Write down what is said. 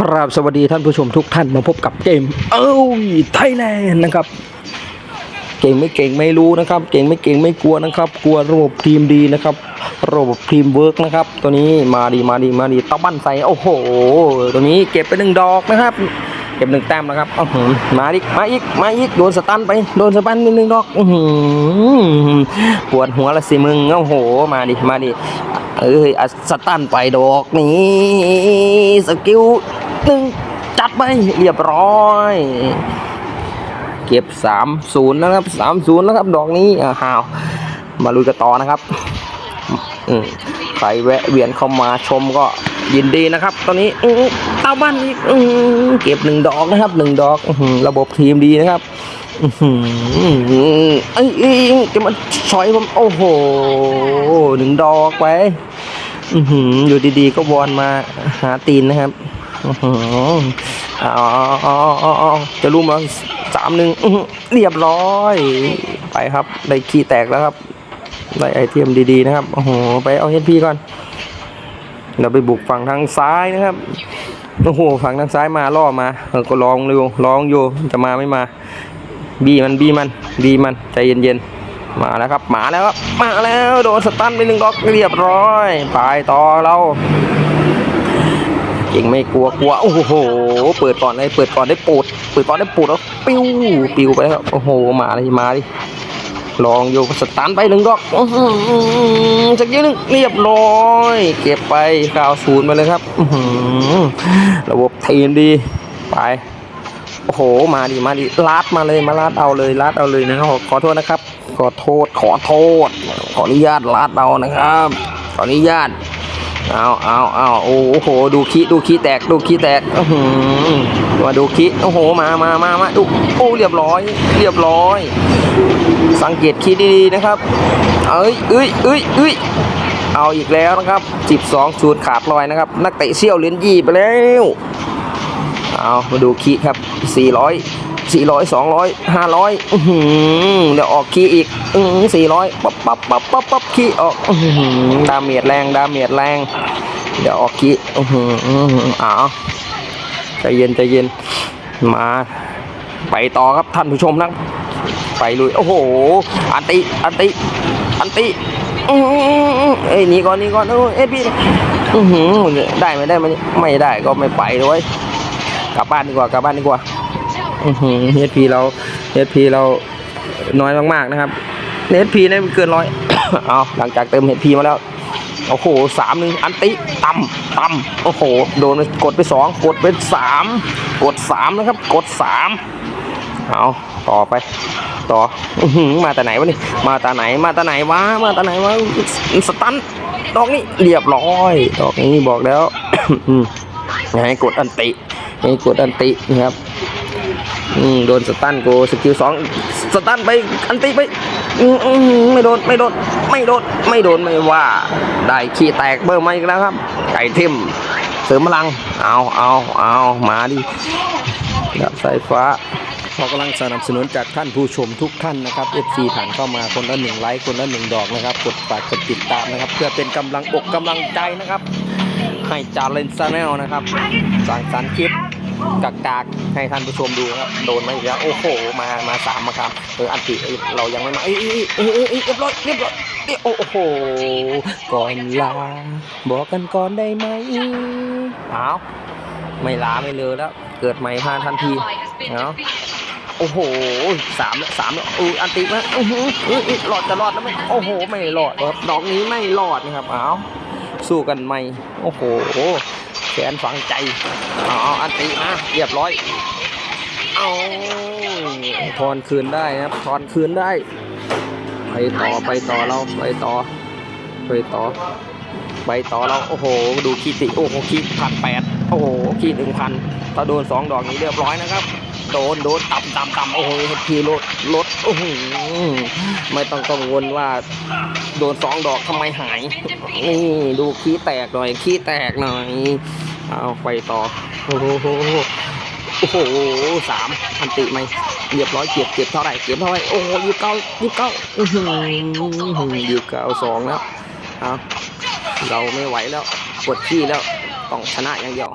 ครับสวัสดีท่านผู้ชมทุกท่านมาพบกับเกม เอ้ยไทยแลนด์นะครับ เก่งไม่เก่งไม่รู้นะครับ เก่งไม่เก่งไม่กลัวนะครับ กลัวระบบทีมดีนะครับ ระบบทีมเวิร์กนะครับ ตัวนี้มาดีมาดีมาดีตะบันใส่โอ้โห ตัวนี้เก็บไปหนึ่งดอกนะครับ เก็บหนึ่งแต้มนะครับอื้อหือมาอีกมาอีกมาอีกโดนสตันไปโดนสตันไปหนึ่งดอกอืปวดหัวละสิมึงโอ้โห มาดิมาดิเอ้ยอัดสตันไปดอกนี้สกิล หนึ่งจัดไปเรียบร้อย เก็บ3-0นย์นะครับ3-0แล้วครับ ดอกนี้อ่าฮาวมาลุยกันต่อนะครับอืมใครแวะเวียนเข้ามาชมก็ยินดีนะครับ ตอนนี้เต้าบ้านอีกเก็บหนึ่งดอกนะครับหนึ่งดอกระบบทีมดีนะครับเอ้ยเอ้ยจะมาชอยผมโอ้โหหนึ่งดอกไปอยู่ดีๆก็วอนมาหาตีนนะครับ จะรู้มาสามหนึ่งเรียบร้อย ไปครับ ได้ขี้แตกแล้วครับ ได้ไอเทมดีๆนะครับ โอ้โห ไปเอาเฮดพีก่อน เราไปบุกฝั่งทางซ้ายนะครับ โอ้โห ฝั่งทางซ้ายมาล่อมาเออก็ลองเร็วลองอยู่จะมาไม่มา บีมันบีมันบีมันใจเย็นๆมาแล้วครับ มาแล้วครับ มาแล้ว โดนสตันไปหนึ่งดอกเรียบร้อย ไปต่อเรา เก่งไม่กลัวกลัวโอ้โห เปิดก่อนเลยเปิดก่อนได้ปูดเปิดก่อนได้ปูดแล้วปิ้วปิ้วไปแล้วโอ้โหมาเลยมาดิลองโยกสตันไปหนึ่งดอกสักเยอะหนึ่งเรียบร้อย เก็บไปกาวศูนย์ไปเลยครับระบบทีมดีไปโอ้โห มาดิมาดิลัดมาเลยมาลัดเอาเลยลัดเอาเลยนะครับขอโทษนะครับ ขอโทษขอโทษ ขออนุญาตลัดเอานะครับ ขออนุญาต เอาเอาเอาโอ้โห ดูขี้ดูขี้แตก ดูขี้แตกอือมาดูขี้โอ้โห มามามามาดูโอ้เรียบร้อย เรียบร้อย สังเกตขี้ดีๆนะครับ เอ้ยเอ้ยเอ้ยเอ้ยเอาอีกแล้วนะครับ 12สูตรขาดลอยนะครับ นักเตะเชี่ยวเหรียญยี่ไปแล้ว เอามาดูคีครับ 400 400 200 500อื้อหือเดี๋ยวออกคีอีกอือ400ปั๊บปั๊บปั๊บปั๊บปั๊บคีออกอื้อหือดาเมจแรงดาเมจแรง เดี๋ยวออกคีอื้อหืออื้อหืออ้าวใจเย็นใจเย็นมา ไปต่อครับท่านผู้ชมนะไปลุยโอ้โหอันติอันติอันติเอ้ยนี่ก่อนนี่ก่อนเอ้ยเอ้ยพี่อื้อหือได้ไหมได้ไหมไม่ได้ก็ไม่ไปด้วยกลับบ้านดีกว่ากลับบ้านดีกว่า อือหือเฮดพีเราเฮดพีเราน้อยมากๆนะครับเฮดพีนี่เกินร้อยเอาหลังจากเติมเฮดพีมาแล้วโอ้โหสามหนึ่งอันติต่ำต่ำโอ้โห โดนกดไปสองกดไปสามกดสามนะครับ กดสามเอาต่อไป ต่อมาแต่ไหนวะนี่ มาแต่ไหน มาแต่ไหนวะ มาแต่ไหนวะ สตันดอกนี้เรียบร้อย ดอกนี้บอกแล้วอืมให้กดอันติให้กดอันตินะครับ อืมโดนสตันโกสกิลสองสตันไปอันติไปอืมไม่โดนไม่โดนไม่โดนไม่โดนไม่ว่าได้ขี้แตกเบอร์มาอีกแล้วครับ ไก่ทิมเสริมพลังเอาเอาเอามาดิดับสายฟ้าขอกำลังสนับสนุนจากท่านผู้ชมทุกท่านนะครับ FC ผ่านเข้ามาคนละหนึ่งไลค์คนละหนึ่งดอกนะครับ กดฝากกดติดตามนะครับ เพื่อเป็นกำลังอกกำลังใจนะครับ ให้จาเลนซาแนลนะครับสั่งสรรคลิป กากากให้ท่านผู้ชมดูครับโดนมาอีกแล้วโอ้โหมามาสามมาครับเอออันติเอ้เรายังไม่มาเอ้ยเอ้ยเอ้ยเรียบร้อยเรียบร้อยเอ้ยโอ้โหก่อนลาบอกกันก่อนได้ไหมเอาไม่ลาไม่เลยแล้ว เกิดใหม่พาทันทีเอาะโอ้โหสามแล้วสามแล้วอุ้ยอันติมาอื้อหืออื้ออื้อหลอดจะรอดแล้วไหมโอ้โห ไม่รอดครับดอกนี้ไม่รอดนะครับเอาสู้กันใหม่โอ้โห แขนฝังใจอาเออันติมาเรียบร้อย เอาทอนคืนได้ครับทอนคืนได้ ไปต่อไปต่อเราไปต่อ ไปต่อ ไปต่อเราโอ้โห ดูคีติโอ้โหคีพันแปดโอ้โหคีหนึ่งพันถ้าโดนสองดอกนี้เรียบร้อยนะครับโดนโดนต่ำต่ำต่ำโอ้โหทีลดลดโอ้โหไม่ต้องกังวลว่า โดนสองดอกทำไมหายนี่ดูขี้แตกหน่อยขี้แตกหน่อย เอาไปต่อ โอ้โหโอ้โหสามอันติไหมเรียบร้อยเก็บเก็บเท่าไหร่เก็บเท่าไหร่โอ้โหยี่สิบเก้ายี่สิบเก้าอือหือยี่สิบเก้าสองแล้วเอาเราไม่ไหวแล้วปวดขี้แล้วต้องชนะอย่างเดียว